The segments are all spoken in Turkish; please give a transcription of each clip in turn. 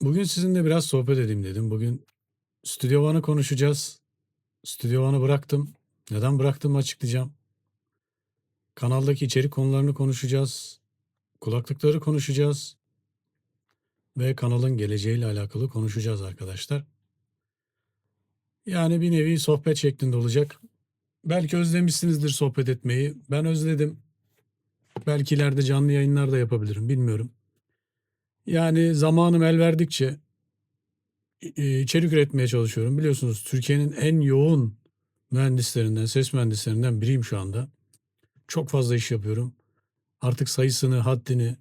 Bugün sizinle biraz sohbet edeyim dedim. Bugün Stüdyo One'ı konuşacağız. Stüdyo One'ı bıraktım. Neden bıraktığımı açıklayacağım. Kanaldaki içerik konularını konuşacağız. Kulaklıkları konuşacağız. Ve kanalın geleceğiyle alakalı konuşacağız arkadaşlar. Yani bir nevi sohbet şeklinde olacak. Belki özlemişsinizdir sohbet etmeyi. Ben özledim. Belki ileride canlı yayınlar da yapabilirim. Bilmiyorum. Yani zamanım el verdikçe içerik üretmeye çalışıyorum. Biliyorsunuz Türkiye'nin en yoğun mühendislerinden, ses mühendislerinden biriyim şu anda. Çok fazla iş yapıyorum. Artık sayısını, haddini,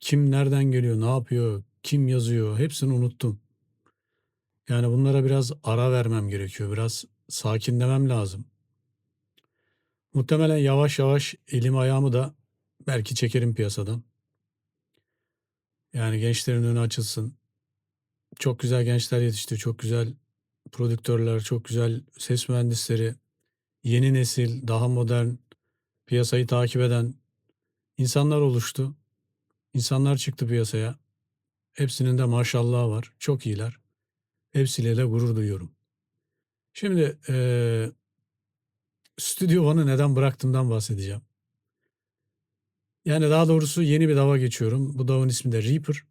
kim nereden geliyor, ne yapıyor, kim yazıyor hepsini unuttum. Yani bunlara biraz ara vermem gerekiyor. Biraz sakinlemem lazım. Muhtemelen yavaş yavaş elim ayağımı da belki çekerim piyasadan. Yani gençlerin önü açılsın. Çok güzel gençler yetişti. Çok güzel prodüktörler, çok güzel ses mühendisleri, yeni nesil, daha modern, piyasayı takip eden insanlar oluştu. İnsanlar çıktı piyasaya. Hepsinin de maşallahı var. Çok iyiler. Hepsiyle de gurur duyuyorum. Şimdi eee Stüdyo One'ı neden bıraktığımdan bahsedeceğim. Yani daha doğrusu yeni bir dava geçiyorum. Bu davın ismi de Reaper.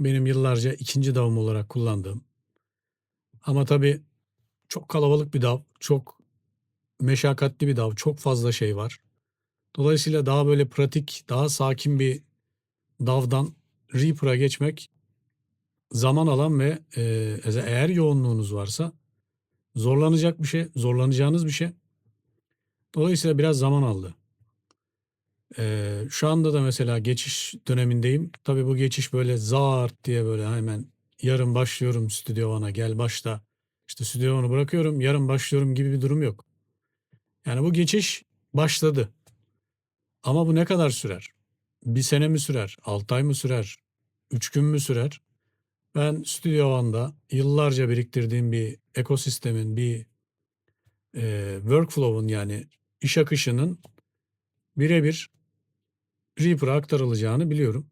Benim yıllarca ikinci davım olarak kullandığım. Ama tabii çok kalabalık bir dav, çok meşakkatli bir dav, çok fazla şey var. Dolayısıyla daha böyle pratik, daha sakin bir davdan Reaper'a geçmek zaman alan ve e, eğer yoğunluğunuz varsa zorlanacak bir şey, zorlanacağınız bir şey. Dolayısıyla biraz zaman aldı. Ee, şu anda da mesela geçiş dönemindeyim. Tabii bu geçiş böyle zart diye böyle hemen yarın başlıyorum Stüdyo One'a gel başla. İşte Stüdyo One'u bırakıyorum yarın başlıyorum gibi bir durum yok. Yani bu geçiş başladı. Ama bu ne kadar sürer? Bir sene mi sürer? Altı ay mı sürer? Üç gün mü sürer? Ben Stüdyo One'da yıllarca biriktirdiğim bir ekosistemin, bir e, workflow'un yani iş akışının birebir Reaper'a aktarılacağını biliyorum.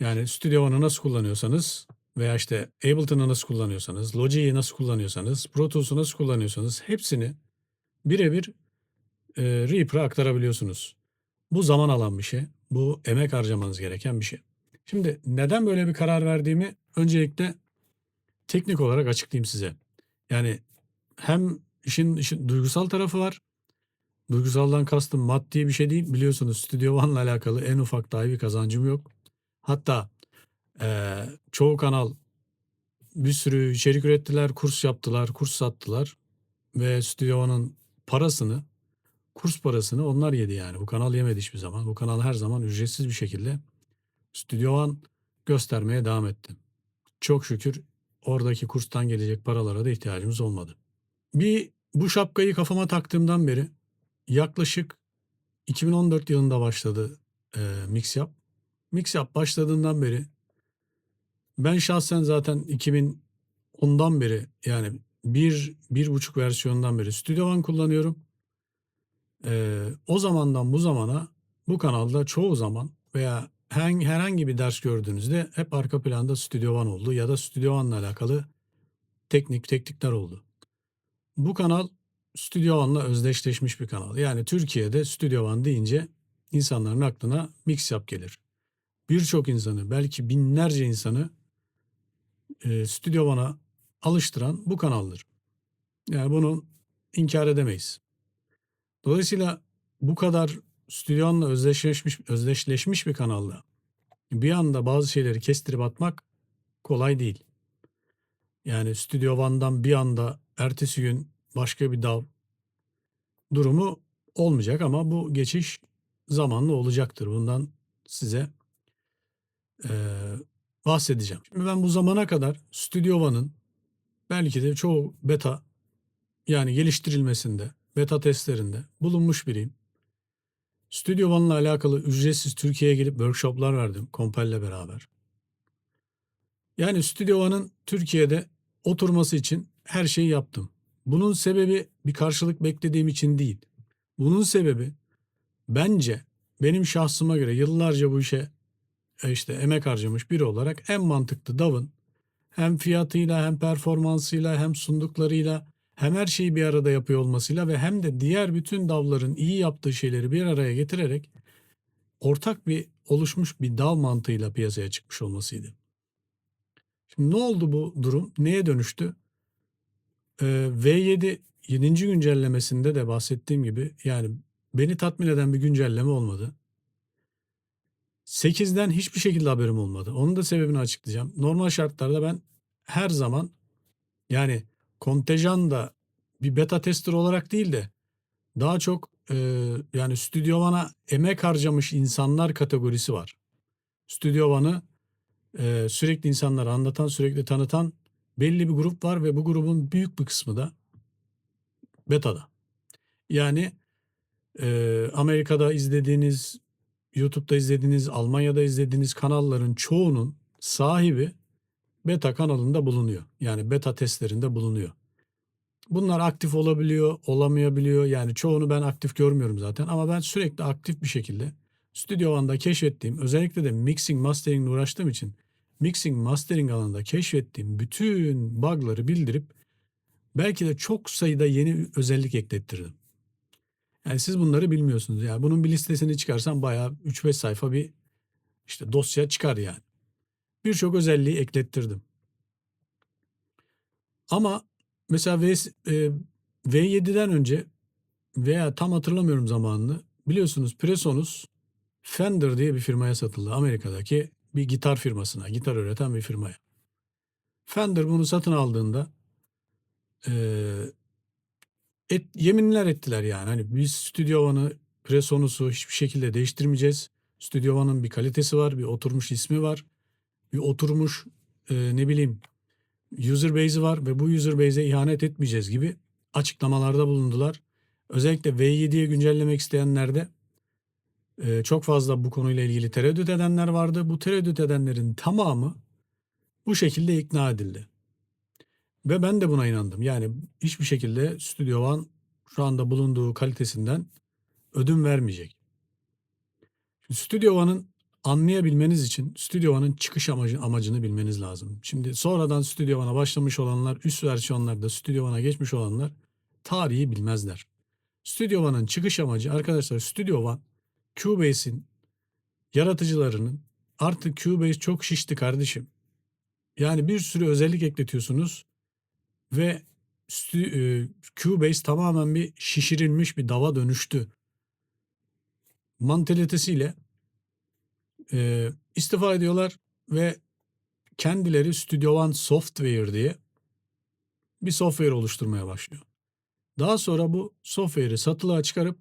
Yani Studio One'ı nasıl kullanıyorsanız veya işte Ableton'ı nasıl kullanıyorsanız, Logic'i nasıl kullanıyorsanız, Pro Tools'u nasıl kullanıyorsanız hepsini birebir e, Reaper'a aktarabiliyorsunuz. Bu zaman alan bir şey. Bu emek harcamanız gereken bir şey. Şimdi neden böyle bir karar verdiğimi öncelikle teknik olarak açıklayayım size. Yani hem işin, işin duygusal tarafı var. Duygusaldan kastım maddi bir şey değil. Biliyorsunuz Studio One'la alakalı en ufak dahi bir kazancım yok. Hatta eee, çoğu kanal bir sürü içerik ürettiler, kurs yaptılar, kurs sattılar. Ve Studio One'ın parasını, kurs parasını onlar yedi yani. Bu kanal yemedi hiçbir zaman. Bu kanal her zaman ücretsiz bir şekilde Studio One göstermeye devam etti. Çok şükür oradaki kurstan gelecek paralara da ihtiyacımız olmadı. Bir bu şapkayı kafama taktığımdan beri yaklaşık 2014 yılında başladı eee Mixyap. Mixyap başladığından beri ben şahsen zaten 2010'dan beri yani bir, bir buçuk versiyondan beri Studio One kullanıyorum. Eee, o zamandan bu zamana bu kanalda çoğu zaman veya herhangi bir ders gördüğünüzde hep arka planda Studio One oldu ya da Studio One'la alakalı teknik teknikler oldu. Bu kanal Studio One'la özdeşleşmiş bir kanal. Yani Türkiye'de Studio One deyince insanların aklına Mixyap gelir. Birçok insanı belki binlerce insanı e, Studio One'a alıştıran bu kanaldır. Yani bunu inkar edemeyiz. Dolayısıyla bu kadar Studio One'la özdeşleşmiş, özdeşleşmiş bir kanalda bir anda bazı şeyleri kestirip atmak kolay değil. Yani Studio One'dan bir anda ertesi gün başka bir DAW durumu olmayacak ama bu geçiş zamanlı olacaktır. Bundan size eee, bahsedeceğim. Şimdi ben bu zamana kadar Studio One'ın belki de çoğu beta yani geliştirilmesinde, beta testlerinde bulunmuş biriyim. Studio One'la alakalı ücretsiz Türkiye'ye gelip workshoplar verdim Compel'le beraber. Yani Studio One'ın Türkiye'de oturması için her şeyi yaptım. Bunun sebebi bir karşılık beklediğim için değil. Bunun sebebi bence benim şahsıma göre yıllarca bu işe eee, işte, emek harcamış biri olarak en mantıklı DAW'ın hem fiyatıyla hem performansıyla hem sunduklarıyla hem her şeyi bir arada yapıyor olmasıyla ve hem de diğer bütün DAW'ların iyi yaptığı şeyleri bir araya getirerek ortak bir oluşmuş bir DAW mantığıyla piyasaya çıkmış olmasıydı. Şimdi ne oldu bu durum? Neye dönüştü? Eee, V7 7. güncellemesinde de bahsettiğim gibi, yani, beni tatmin eden bir güncelleme olmadı. 8'den hiçbir şekilde haberim olmadı. Onun da sebebini açıklayacağım. Normal şartlarda ben her zaman, yani, kontenjanda bir beta tester olarak değil de daha çok, eee, yani, Studio One'a emek harcamış insanlar kategorisi var. Studio One'ı, eee, sürekli insanlara anlatan, sürekli tanıtan belli bir grup var ve bu grubun büyük bir kısmı da beta'da. Yani, eee, Amerika'da izlediğiniz, YouTube'da izlediğiniz, Almanya'da izlediğiniz kanalların çoğunun sahibi beta kanalında bulunuyor. Yani beta testlerinde bulunuyor. Bunlar aktif olabiliyor, olamayabiliyor. Yani çoğunu ben aktif görmüyorum zaten ama ben sürekli aktif bir şekilde Studio One'da keşfettiğim, özellikle de mixing, mastering ile uğraştığım için mixing, mastering alanında keşfettiğim bütün bug'ları bildirip belki de çok sayıda yeni özellik eklettirdim. Yani, siz bunları bilmiyorsunuz. Yani, bunun bir listesini çıkarsam bayağı 3-5 sayfa bir, işte, dosya çıkar yani. Birçok özelliği eklettirdim. Ama mesela Vs eee, V7'den önce veya tam hatırlamıyorum zamanını, biliyorsunuz Presonus Fender diye bir firmaya satıldı. Amerika'daki bir gitar firmasına, gitar üreten bir firmaya. Fender bunu satın aldığında, eee, et yeminler ettiler yani. Hani, biz Studio One'ı, Presonus'u hiçbir şekilde değiştirmeyeceğiz. Studio One'ın bir kalitesi var, bir oturmuş ismi var. Bir oturmuş, eee, ne bileyim, user base'i var ve bu user base'e ihanet etmeyeceğiz gibi açıklamalarda bulundular. Özellikle V7'ye güncellemek isteyenler eee, çok fazla bu konuyla ilgili tereddüt edenler vardı. Bu tereddüt edenlerin tamamı bu şekilde ikna edildi. Ve ben de buna inandım. Yani, hiçbir şekilde Studio One şu anda bulunduğu kalitesinden ödün vermeyecek. Studio One'ın anlayabilmeniz için Studio One'ın çıkış amacı amacını bilmeniz lazım. Şimdi sonradan Studio One'a başlamış olanlar, üst versiyonlarda Studio One'a geçmiş olanlar tarihi bilmezler. Studio One'ın çıkış amacı arkadaşlar Studio One, Cubase'in yaratıcılarının artık Cubase çok şişti kardeşim. Yani, bir sürü özellik ekletiyorsunuz ve Cubase tamamen bir şişirilmiş bir DAW'a dönüştü. Mantalitesiyle eee, istifa ediyorlar ve kendileri Studio One Software diye bir software oluşturmaya başlıyor. Daha sonra bu software'i satılığa çıkarıp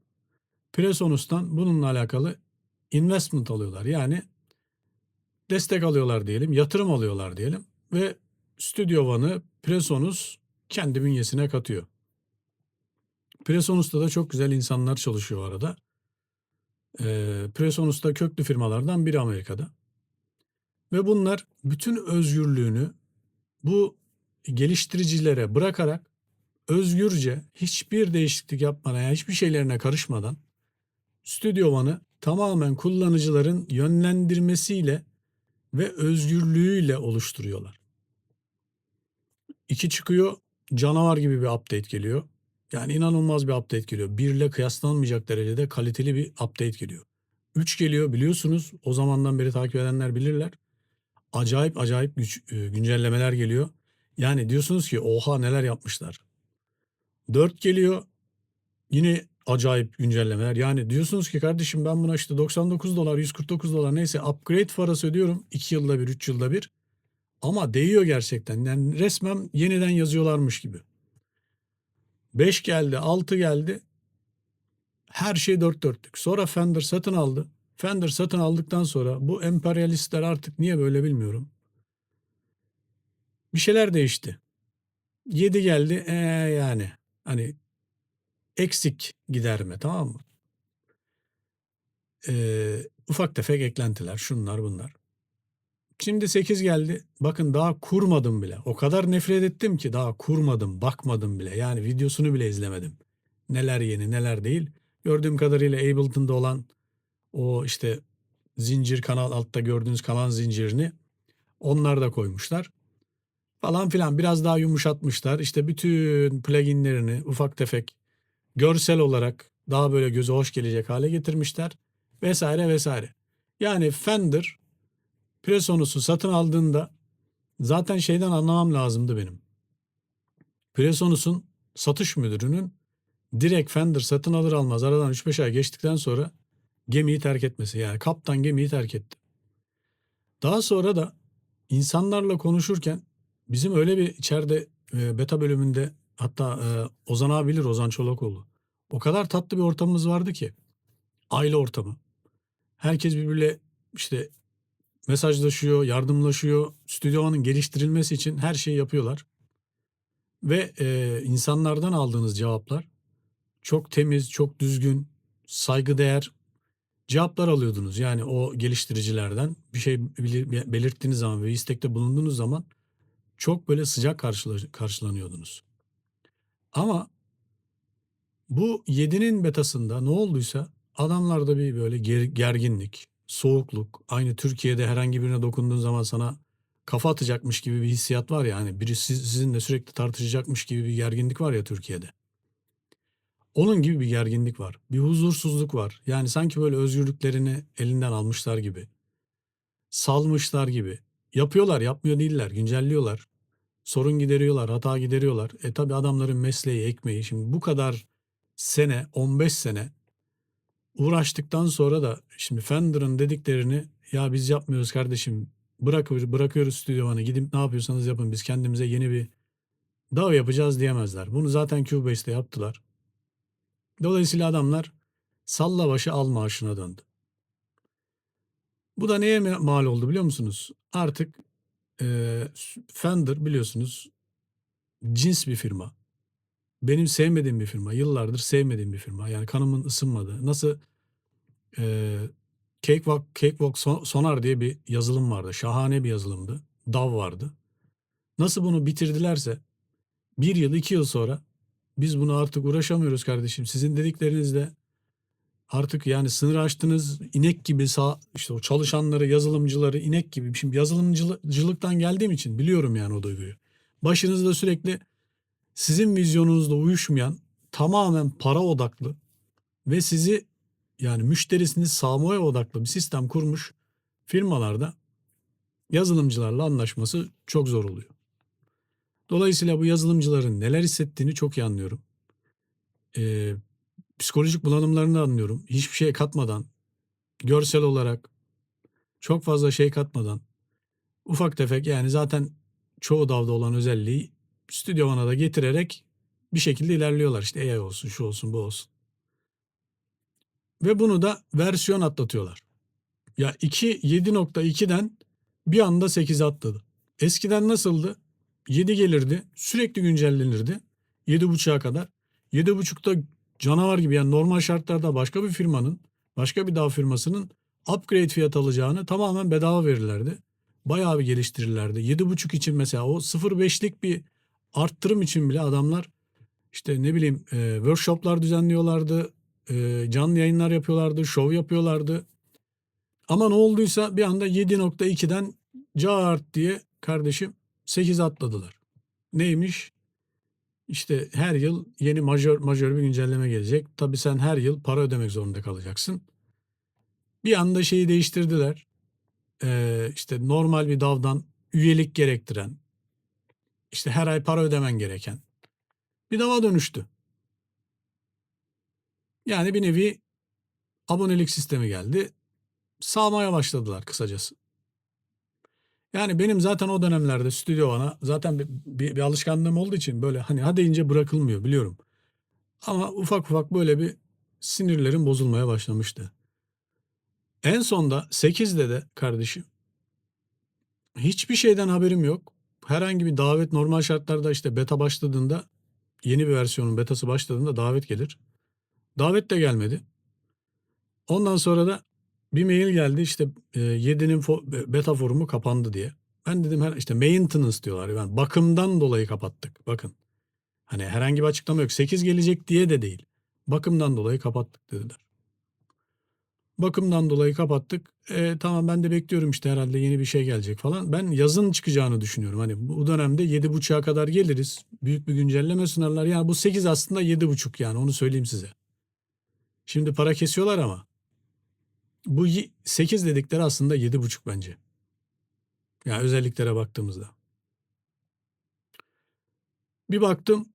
Presonus'tan bununla alakalı investment alıyorlar. Yani, destek alıyorlar diyelim, yatırım alıyorlar diyelim ve Studio One'ı Presonus kendi bünyesine katıyor. Presonus'ta da çok güzel insanlar çalışıyor arada. Eee, Presonus da köklü firmalardan biri Amerika'da. Ve bunlar bütün özgürlüğünü bu geliştiricilere bırakarak özgürce hiçbir değişiklik yapmadan, yani, hiçbir şeylerine karışmadan Studio One'ı tamamen kullanıcıların yönlendirmesiyle ve özgürlüğüyle oluşturuyorlar. 2 çıkıyor, canavar gibi bir update geliyor. Yani, inanılmaz bir update geliyor. 1 ile kıyaslanmayacak derecede kaliteli bir update geliyor. 3 geliyor biliyorsunuz, o zamandan beri takip edenler bilirler. Acayip acayip güç eee, güncellemeler geliyor. Yani, diyorsunuz ki oha neler yapmışlar. 4 geliyor, yine acayip güncellemeler. Yani, diyorsunuz ki kardeşim ben buna işte $99, $149 neyse upgrade parası ödüyorum 2 yılda bir, 3 yılda bir ama değiyor gerçekten. Yani, resmen yeniden yazıyorlarmış gibi. 5 geldi, 6 geldi. Her şey dört dörtlük. Sonra Fender satın aldı. Fender satın aldıktan sonra bu emperyalistler artık niye böyle bilmiyorum. Bir şeyler değişti. 7 geldi, eee, yani, hani, eksik giderme, tamam mı? Eee, ufak tefek eklentiler, şunlar bunlar. Şimdi 8 geldi. Bakın daha kurmadım bile. O kadar nefret ettim ki daha kurmadım, bakmadım bile. Yani, videosunu bile izlemedim. Neler yeni, neler değil. Gördüğüm kadarıyla Ableton'da olan o, işte, zincir kanal altta gördüğünüz kanal zincirini onlar da koymuşlar. Falan filan biraz daha yumuşatmışlar. İşte bütün pluginlerini ufak tefek görsel olarak daha böyle göze hoş gelecek hale getirmişler. Vesaire vesaire. Yani Fender Presonus'u satın aldığında zaten şeyden anlamam lazımdı benim. Presonus'un satış müdürünün direkt Fender satın alır almaz aradan 3-5 ay geçtikten sonra gemiyi terk etmesi. Yani kaptan gemiyi terk etti. Daha sonra da insanlarla konuşurken bizim öyle bir içeride e, beta bölümünde hatta e, Ozan abi bilir Ozan Çolakoğlu. O kadar tatlı bir ortamımız vardı ki. Aile ortamı. Herkes birbiriyle işte mesajlaşıyor, yardımlaşıyor. Stüdyo'nun geliştirilmesi için her şeyi yapıyorlar. Ve e, insanlardan aldığınız cevaplar çok temiz, çok düzgün, saygıdeğer cevaplar alıyordunuz. Yani o geliştiricilerden bir şey belirttiğiniz zaman ve istekte bulunduğunuz zaman çok böyle sıcak karşıla- karşılanıyordunuz. Ama bu 7'nin betasında ne olduysa adamlarda bir böyle ger- gerginlik, soğukluk, aynı Türkiye'de herhangi birine dokunduğun zaman sana kafa atacakmış gibi bir hissiyat var ya hani biri siz- sizinle sürekli tartışacakmış gibi bir gerginlik var ya Türkiye'de. Onun gibi bir gerginlik var. Bir huzursuzluk var. Yani sanki böyle özgürlüklerini elinden almışlar gibi. Salmışlar gibi. Yapıyorlar, yapmıyor değiller. Güncelliyorlar. Sorun gideriyorlar, hata gideriyorlar. E tabi adamların mesleği, ekmeği. Şimdi bu kadar sene, 15 sene uğraştıktan sonra da şimdi Fender'ın dediklerini ya biz yapmıyoruz kardeşim. Bırakıyoruz, bırakıyoruz stüdyomanı. Gidip ne yapıyorsanız yapın. Biz kendimize yeni bir DAW yapacağız diyemezler. Bunu zaten Cubase'de yaptılar. Dolayısıyla adamlar salla başı al maaşına döndü. Bu da neye mal oldu biliyor musunuz? Artık eee, Fender biliyorsunuz cins bir firma. Benim sevmediğim bir firma. Yıllardır sevmediğim bir firma. Yani kanımın ısınmadığı. Nasıl eee Cakewalk, Cakewalk Son- Sonar diye bir yazılım vardı. Şahane bir yazılımdı. DAW vardı. Nasıl bunu bitirdilerse bir yıl iki yıl sonra biz bunu artık uğraşamıyoruz kardeşim. Sizin dediklerinizle artık yani sınır aştınız inek gibi sağ işte o çalışanları yazılımcıları inek gibi. Şimdi yazılımcılıktan geldiğim için biliyorum yani o duyguyu. Başınızda sürekli sizin vizyonunuzla uyuşmayan tamamen para odaklı ve sizi yani müşterisini sağmaya odaklı bir sistem kurmuş firmalarda yazılımcılarla anlaşması çok zor oluyor. Dolayısıyla bu yazılımcıların neler hissettiğini çok iyi anlıyorum. Ee, psikolojik bulanımlarını anlıyorum. Hiçbir şey katmadan, görsel olarak çok fazla şey katmadan, ufak tefek yani zaten çoğu davda olan özelliği stüdyo One'a da getirerek bir şekilde ilerliyorlar. İşte AI olsun, şu olsun, bu olsun. Ve bunu da versiyon atlatıyorlar. Ya 2 7.2'den bir anda 8'e atladı. Eskiden nasıldı? 7 gelirdi, sürekli güncellenirdi. 7.5'a kadar. 7.5'ta canavar gibi yani normal şartlarda başka bir firmanın, başka bir DAW firmasının upgrade fiyat alacağını tamamen bedava verirlerdi. Bayağı bir geliştirirlerdi. 7.5 için mesela o 0.5'lik bir arttırım için bile adamlar işte ne bileyim e, workshoplar düzenliyorlardı, e, canlı yayınlar yapıyorlardı, şov yapıyorlardı. Ama ne olduysa bir anda 7.2'den cart diye kardeşim 8 atladılar. Neymiş? İşte her yıl yeni majör majör bir güncelleme gelecek. Tabii sen her yıl para ödemek zorunda kalacaksın. Bir anda şeyi değiştirdiler. Ee, işte normal bir davdan üyelik gerektiren, işte her ay para ödemen gereken bir dava dönüştü. Yani bir nevi abonelik sistemi geldi. Sağmaya başladılar kısacası. Yani benim zaten o dönemlerde stüdyo bana zaten bir, bir, bir alışkanlığım olduğu için böyle hani ha deyince bırakılmıyor biliyorum. Ama ufak ufak böyle bir sinirlerim bozulmaya başlamıştı. En sonda 8'de de kardeşim hiçbir şeyden haberim yok. Herhangi bir davet normal şartlarda işte beta başladığında yeni bir versiyonun betası başladığında davet gelir. Davet de gelmedi. Ondan sonra da bir mail geldi işte e, 7'nin fo- beta forumu kapandı diye. Ben dedim her işte maintenance diyorlar. Yani bakımdan dolayı kapattık. Bakın. Hani herhangi bir açıklama yok. 8 gelecek diye de değil. Bakımdan dolayı kapattık dediler. Bakımdan dolayı kapattık. Eee, tamam ben de bekliyorum işte herhalde yeni bir şey gelecek falan. Ben yazın çıkacağını düşünüyorum. Hani bu dönemde 7.30'a kadar geliriz. Büyük bir güncelleme sunarlar. Yani bu 8 aslında 7.30 yani onu söyleyeyim size. Şimdi para kesiyorlar ama bu y- 8 dedikleri aslında 7.5 bence. Yani özelliklere baktığımızda. Bir baktım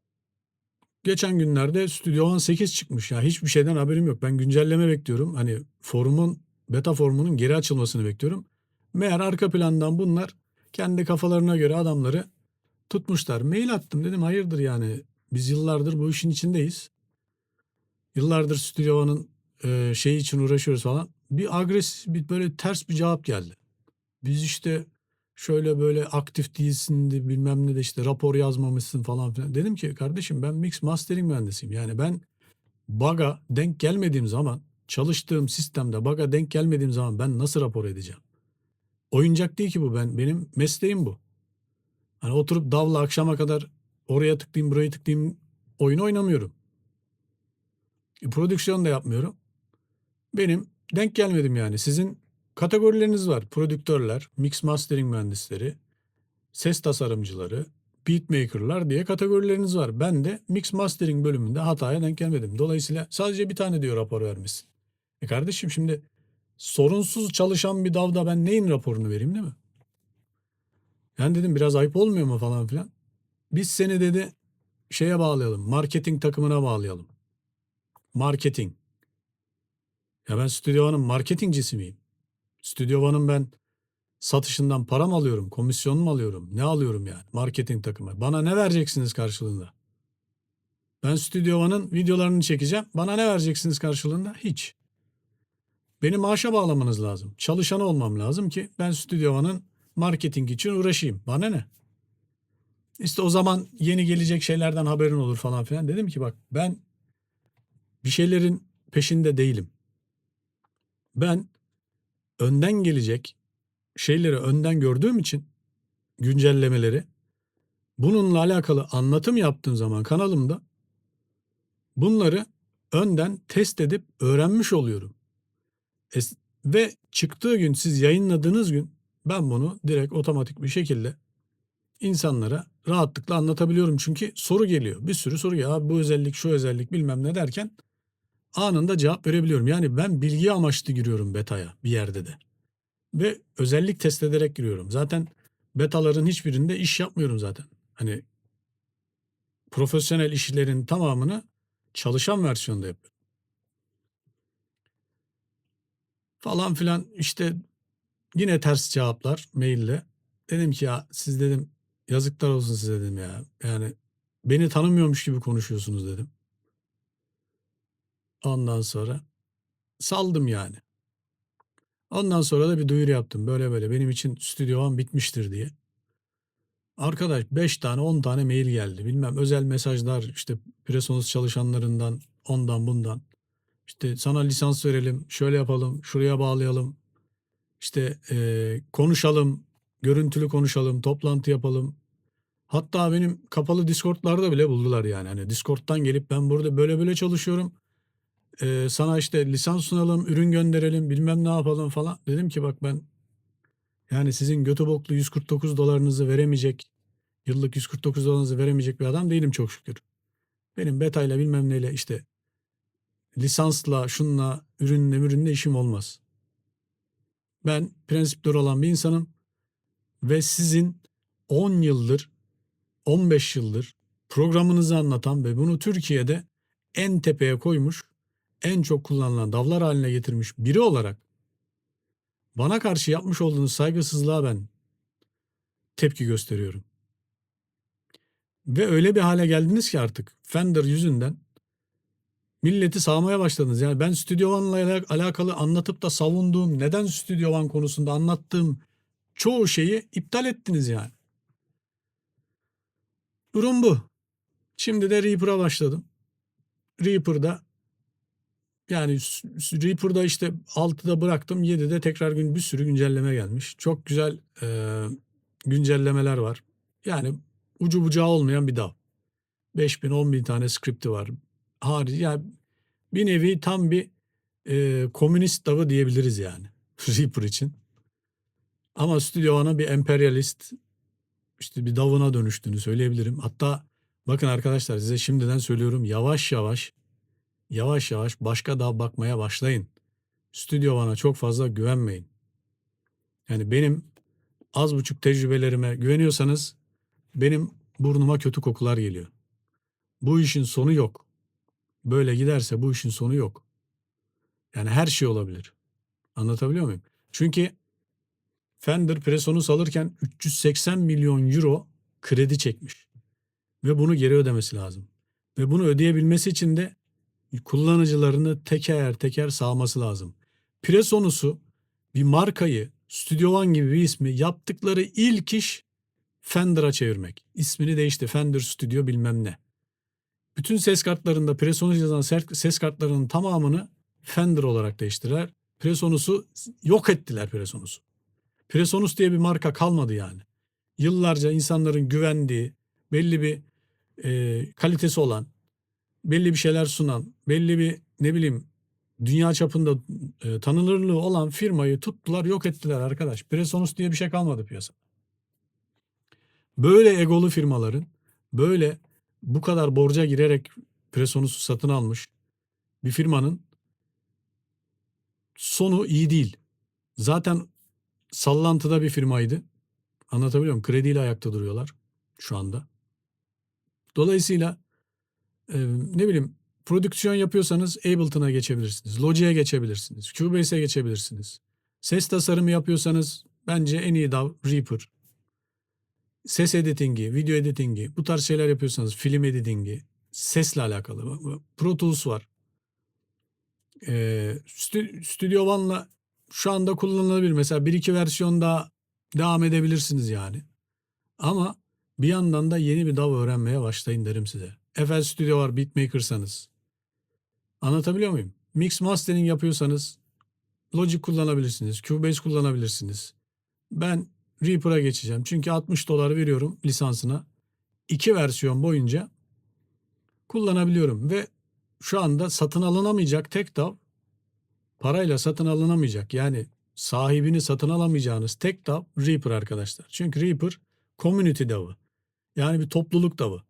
geçen günlerde Studio One 8 çıkmış. Ya hiçbir şeyden haberim yok. Ben güncelleme bekliyorum. Hani forumun beta formunun geri açılmasını bekliyorum. Meğer arka plandan bunlar kendi kafalarına göre adamları tutmuşlar. Mail attım dedim hayırdır yani biz yıllardır bu işin içindeyiz. Yıllardır Studio One'ın e, şeyi için uğraşıyoruz falan. Bir agresif bir böyle ters bir cevap geldi. Biz işte şöyle böyle aktif değilsin de bilmem ne de işte rapor yazmamışsın falan filan. Dedim ki kardeşim ben mix mastering mühendisiyim. Yani ben bug'a denk gelmediğim zaman çalıştığım sistemde bug'a denk gelmediğim zaman ben nasıl rapor edeceğim? Oyuncak değil ki bu ben benim mesleğim bu. Hani oturup davla akşama kadar oraya tıklayayım buraya tıklayayım oyun oynamıyorum. E, prodüksiyon da yapmıyorum. Benim denk gelmedim yani. Sizin kategorileriniz var. Prodüktörler, mix mastering mühendisleri, ses tasarımcıları, beatmaker'lar diye kategorileriniz var. Ben de mix mastering bölümünde hataya denk gelmedim. Dolayısıyla sadece bir tane diyor rapor vermişsin. E kardeşim şimdi sorunsuz çalışan bir davda ben neyin raporunu vereyim değil mi? Yani dedim biraz ayıp olmuyor mu falan filan. Biz seni dedi şeye bağlayalım. Marketing takımına bağlayalım. Marketing. Ya ben Stüdyo One'ın marketingcisi miyim? Stüdyo One'ın ben satışından para mı alıyorum? Komisyon mu alıyorum? Ne alıyorum yani? Marketing takımı. Bana ne vereceksiniz karşılığında? Ben Stüdyo One'ın videolarını çekeceğim. Bana ne vereceksiniz karşılığında? Hiç. Beni maaşa bağlamanız lazım. Çalışan olmam lazım ki ben Stüdyo One'ın marketing için uğraşayım. Bana ne? İşte o zaman yeni gelecek şeylerden haberin olur falan filan. Dedim ki bak ben bir şeylerin peşinde değilim. Ben önden gelecek şeyleri önden gördüğüm için güncellemeleri bununla alakalı anlatım yaptığım zaman kanalımda bunları önden test edip öğrenmiş oluyorum. Es- ve çıktığı gün siz yayınladığınız gün ben bunu direkt otomatik bir şekilde insanlara rahatlıkla anlatabiliyorum. Çünkü soru geliyor. Bir sürü soru geliyor. Abi bu özellik, şu özellik bilmem ne derken anında cevap verebiliyorum. Yani ben bilgi amaçlı giriyorum beta'ya bir yerde de. Ve özellik test ederek giriyorum. Zaten betaların hiçbirinde iş yapmıyorum zaten. Hani profesyonel işlerin tamamını çalışan versiyonda yapıyorum. Falan filan işte yine ters cevaplar maille. Dedim ki ya siz dedim yazıklar olsun size dedim ya. Yani beni tanımıyormuş gibi konuşuyorsunuz dedim. Ondan sonra saldım yani. Ondan sonra da bir duyuru yaptım. Böyle böyle benim için stüdyo an bitmiştir diye. Arkadaş 5 tane 10 tane mail geldi. Bilmem özel mesajlar işte Presonus çalışanlarından ondan bundan. İşte sana lisans verelim, şöyle yapalım, şuraya bağlayalım. İşte eee, konuşalım, görüntülü konuşalım, toplantı yapalım. Hatta benim kapalı Discord'larda bile buldular yani. Hani Discord'dan gelip ben burada böyle böyle çalışıyorum. Eee, sana işte lisans sunalım, ürün gönderelim, bilmem ne yapalım falan. Dedim ki bak ben yani sizin götü boklu 149 dolarınızı veremeyecek, yıllık 149 dolarınızı veremeyecek bir adam değilim çok şükür. Benim betayla bilmem neyle işte lisansla, şunla, ürünle, ürünle işim olmaz. Ben prensipleri olan bir insanım ve sizin 10 yıldır, 15 yıldır programınızı anlatan ve bunu Türkiye'de en tepeye koymuş, en çok kullanılan davlar haline getirmiş biri olarak bana karşı yapmış olduğunuz saygısızlığa ben tepki gösteriyorum. Ve öyle bir hale geldiniz ki artık Fender yüzünden milleti sağmaya başladınız. Yani ben Studio One'la alakalı anlatıp da savunduğum, neden Studio One konusunda anlattığım çoğu şeyi iptal ettiniz yani. Durum bu. Şimdi de Reaper'a başladım. Reaper'da yani Reaper'da işte 6'da bıraktım. 7'de tekrar gün bir sürü güncelleme gelmiş. Çok güzel e, güncellemeler var. Yani ucu bucağı olmayan bir DAW. 5000 bin tane script'i var. Harici yani bir nevi tam bir eee, komünist davı diyebiliriz yani Reaper için. Ama Stüdyo One'a bir emperyalist işte bir davına dönüştüğünü söyleyebilirim. Hatta bakın arkadaşlar size şimdiden söylüyorum yavaş yavaş yavaş yavaş başka dav bakmaya başlayın. Stüdyo One'a çok fazla güvenmeyin. Yani benim az buçuk tecrübelerime güveniyorsanız benim burnuma kötü kokular geliyor. Bu işin sonu yok. Böyle giderse bu işin sonu yok. Yani her şey olabilir. Anlatabiliyor muyum? Çünkü Fender Presonus alırken 380 milyon euro kredi çekmiş. Ve bunu geri ödemesi lazım. Ve bunu ödeyebilmesi için de kullanıcılarını teker teker sağması lazım. Presonus'u bir markayı Studio One gibi bir ismi yaptıkları ilk iş Fender'a çevirmek. İsmini değişti. Fender Studio bilmem ne. Bütün ses kartlarında Presonus yazan ses kartlarının tamamını Fender olarak değiştirdiler. Presonus'u yok ettiler Presonus'u. Presonus diye bir marka kalmadı yani. Yıllarca insanların güvendiği, belli bir e, kalitesi olan, belli bir şeyler sunan, belli bir ne bileyim dünya çapında e, tanınırlığı olan firmayı tuttular yok ettiler arkadaş. Presonus diye bir şey kalmadı piyasada. Böyle egolu firmaların böyle bu kadar borca girerek Presonus'u satın almış bir firmanın sonu iyi değil. Zaten sallantıda bir firmaydı. Anlatabiliyor muyum? Krediyle ayakta duruyorlar şu anda. Dolayısıyla e, ne bileyim prodüksiyon yapıyorsanız Ableton'a geçebilirsiniz. Logic'e geçebilirsiniz. Cubase'e geçebilirsiniz. Ses tasarımı yapıyorsanız bence en iyi DAW Reaper. Ses editingi, video editingi, bu tarz şeyler yapıyorsanız film editingi, sesle alakalı. Pro Tools var. Ee, Studio One'la şu anda kullanılabilir. Mesela bir iki versiyon daha devam edebilirsiniz yani. Ama bir yandan da yeni bir DAW öğrenmeye başlayın derim size. FL Studio var beatmaker'sanız. Anlatabiliyor muyum? Mix mastering yapıyorsanız Logic kullanabilirsiniz. Cubase kullanabilirsiniz. Ben Reaper'a geçeceğim. Çünkü 60 dolar veriyorum lisansına. İki versiyon boyunca kullanabiliyorum ve şu anda satın alınamayacak tek DAW parayla satın alınamayacak. Yani sahibini satın alamayacağınız tek DAW Reaper arkadaşlar. Çünkü Reaper community DAW'ı. Yani bir topluluk DAW'ı.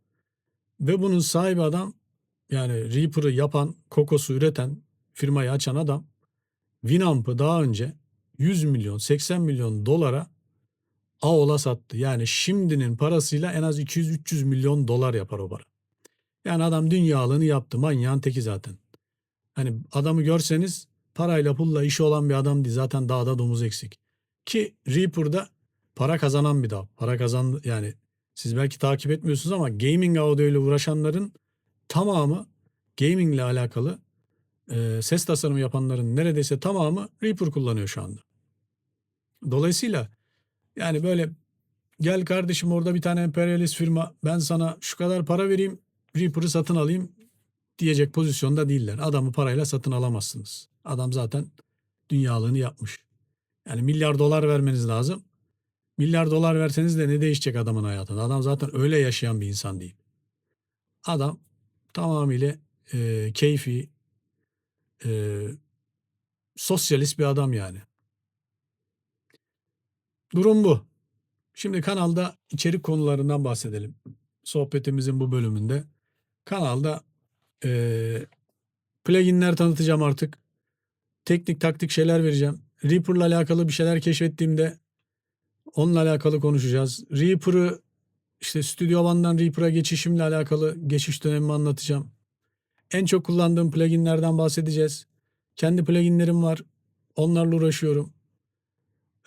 Ve bunun sahibi adam yani Reaper'ı yapan, Kokos'u üreten, firmayı açan adam Winamp'ı daha önce 100 milyon, 80 milyon dolara AOL'a sattı. Yani şimdinin parasıyla en az 200-300 milyon dolar yapar o para. Yani adam dünyalığını yaptı. Manyağın teki zaten. Hani adamı görseniz parayla pulla işi olan bir adam değil. Zaten dağda domuz eksik. Ki Reaper'da para kazanan bir dağ. Para kazan yani siz belki takip etmiyorsunuz ama gaming audio ile uğraşanların tamamı gaming ile alakalı e, ses tasarımı yapanların neredeyse tamamı Reaper kullanıyor şu anda. Dolayısıyla yani böyle gel kardeşim orada bir tane emperyalist firma ben sana şu kadar para vereyim Reaper'ı satın alayım diyecek pozisyonda değiller. Adamı parayla satın alamazsınız. Adam zaten dünyalığını yapmış. Yani milyar dolar vermeniz lazım. Milyar dolar verseniz de ne değişecek adamın hayatında? Adam zaten öyle yaşayan bir insan değil. Adam tamamıyla e, keyfi, e, sosyalist bir adam yani. Durum bu. Şimdi kanalda içerik konularından bahsedelim. Sohbetimizin bu bölümünde. Kanalda e, pluginler tanıtacağım artık. Teknik taktik şeyler vereceğim. Reaper'la alakalı bir şeyler keşfettiğimde onunla alakalı konuşacağız. Reaper'ı işte Studio One'dan Reaper'a geçişimle alakalı geçiş dönemimi anlatacağım. En çok kullandığım pluginlerden bahsedeceğiz. Kendi pluginlerim var. Onlarla uğraşıyorum.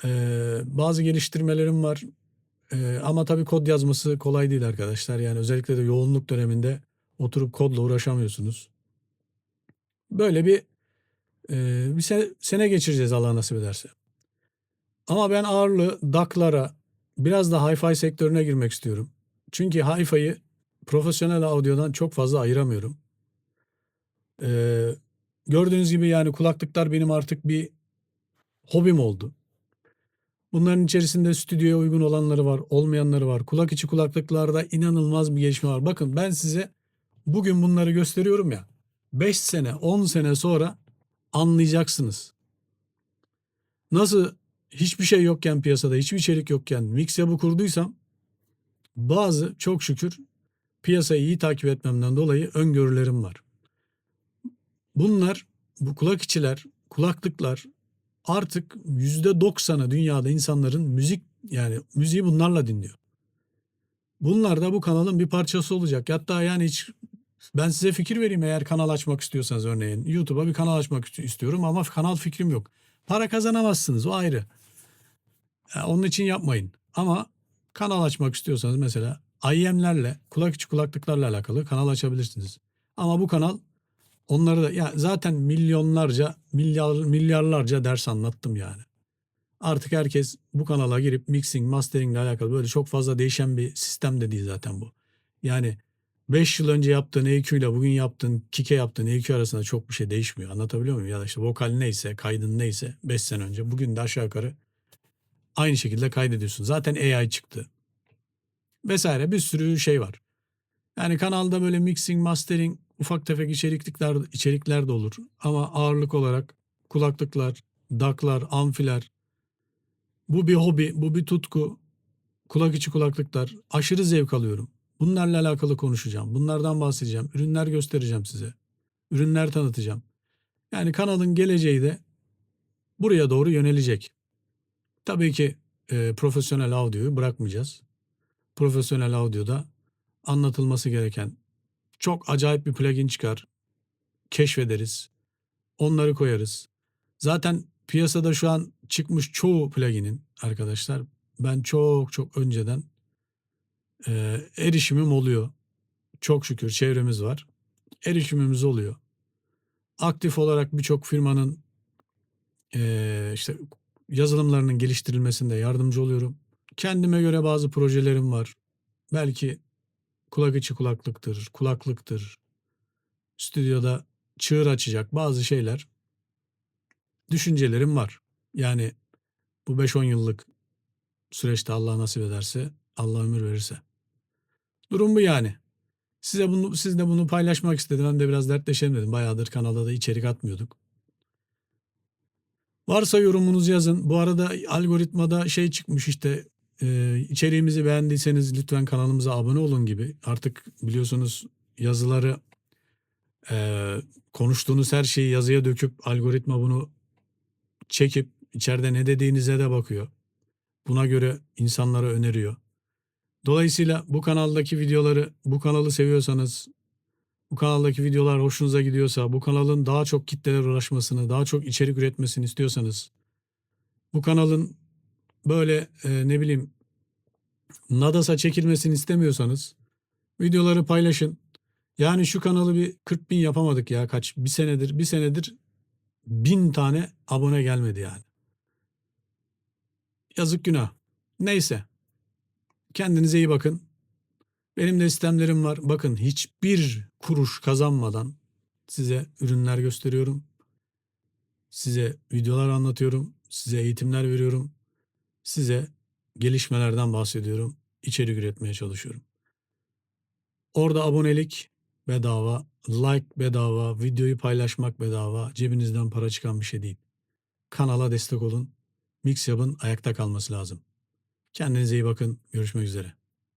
Ee, bazı geliştirmelerim var. Ee, ama tabii kod yazması kolay değil arkadaşlar. Yani özellikle de yoğunluk döneminde oturup kodla uğraşamıyorsunuz. Böyle bir e, bir sene, sene geçireceğiz Allah nasip ederse. Ama ben ağırlığı DAC'lara biraz da hi-fi sektörüne girmek istiyorum. Çünkü hi-fi'yi profesyonel audiodan çok fazla ayıramıyorum. Ee, gördüğünüz gibi yani kulaklıklar benim artık bir hobim oldu. Bunların içerisinde stüdyoya uygun olanları var, olmayanları var. Kulak içi kulaklıklarda inanılmaz bir gelişme var. Bakın ben size bugün bunları gösteriyorum ya. 5 sene, 10 sene sonra anlayacaksınız. Nasıl hiçbir şey yokken piyasada, hiçbir içerik yokken Mixyap'ı kurduysam bazı çok şükür piyasayı iyi takip etmemden dolayı öngörülerim var. Bunlar, bu kulak içiler, kulaklıklar artık %90'ı dünyada insanların müzik yani müziği bunlarla dinliyor. Bunlar da bu kanalın bir parçası olacak. Hatta yani hiç ben size fikir vereyim eğer kanal açmak istiyorsanız örneğin. YouTube'a bir kanal açmak ist- istiyorum ama kanal fikrim yok. Para kazanamazsınız o ayrı. Ya onun için yapmayın. Ama kanal açmak istiyorsanız mesela IM'lerle, kulak içi kulaklıklarla alakalı kanal açabilirsiniz. Ama bu kanal onları da ya zaten milyonlarca, milyar, milyarlarca ders anlattım yani. Artık herkes bu kanala girip mixing, mastering ile alakalı böyle çok fazla değişen bir sistem de değil zaten bu. Yani 5 yıl önce yaptığın EQ ile bugün yaptığın kike yaptığın EQ arasında çok bir şey değişmiyor. Anlatabiliyor muyum? Ya da işte vokal neyse, kaydın neyse 5 sene önce bugün de aşağı yukarı aynı şekilde kaydediyorsun. Zaten AI çıktı. Vesaire bir sürü şey var. Yani kanalda böyle mixing, mastering, ufak tefek içeriklikler, içerikler de olur. Ama ağırlık olarak kulaklıklar, daklar, amfiler. Bu bir hobi, bu bir tutku. Kulak içi kulaklıklar. Aşırı zevk alıyorum. Bunlarla alakalı konuşacağım. Bunlardan bahsedeceğim. Ürünler göstereceğim size. Ürünler tanıtacağım. Yani kanalın geleceği de buraya doğru yönelecek. Tabii ki e, profesyonel audioyu bırakmayacağız. Profesyonel audioda anlatılması gereken çok acayip bir plugin çıkar. Keşfederiz. Onları koyarız. Zaten piyasada şu an çıkmış çoğu pluginin arkadaşlar ben çok çok önceden e, erişimim oluyor. Çok şükür çevremiz var. Erişimimiz oluyor. Aktif olarak birçok firmanın e, işte yazılımlarının geliştirilmesinde yardımcı oluyorum. Kendime göre bazı projelerim var. Belki kulak içi kulaklıktır, kulaklıktır. Stüdyoda çığır açacak bazı şeyler düşüncelerim var. Yani bu 5-10 yıllık süreçte Allah nasip ederse, Allah ömür verirse. Durum bu yani. Size bunu siz bunu paylaşmak istedim. Ben de biraz dertleşelim dedim. Bayağıdır kanalda da içerik atmıyorduk. Varsa yorumunuzu yazın. Bu arada algoritmada şey çıkmış işte e, içeriğimizi beğendiyseniz lütfen kanalımıza abone olun gibi. Artık biliyorsunuz yazıları e, konuştuğunuz her şeyi yazıya döküp algoritma bunu çekip içeride ne dediğinize de bakıyor. Buna göre insanlara öneriyor. Dolayısıyla bu kanaldaki videoları, bu kanalı seviyorsanız, bu kanaldaki videolar hoşunuza gidiyorsa, bu kanalın daha çok kitlelere ulaşmasını, daha çok içerik üretmesini istiyorsanız, bu kanalın böyle e, ne bileyim nadasa çekilmesini istemiyorsanız videoları paylaşın. Yani şu kanalı bir 40 bin yapamadık ya kaç bir senedir bir senedir bin tane abone gelmedi yani. Yazık günah. Neyse. Kendinize iyi bakın. Benim de sistemlerim var. Bakın hiçbir kuruş kazanmadan size ürünler gösteriyorum. Size videolar anlatıyorum. Size eğitimler veriyorum. Size gelişmelerden bahsediyorum. İçerik üretmeye çalışıyorum. Orada abonelik bedava, like bedava, videoyu paylaşmak bedava. Cebinizden para çıkan bir şey değil. Kanala destek olun. Mixyap'ın ayakta kalması lazım. Kendinize iyi bakın. Görüşmek üzere.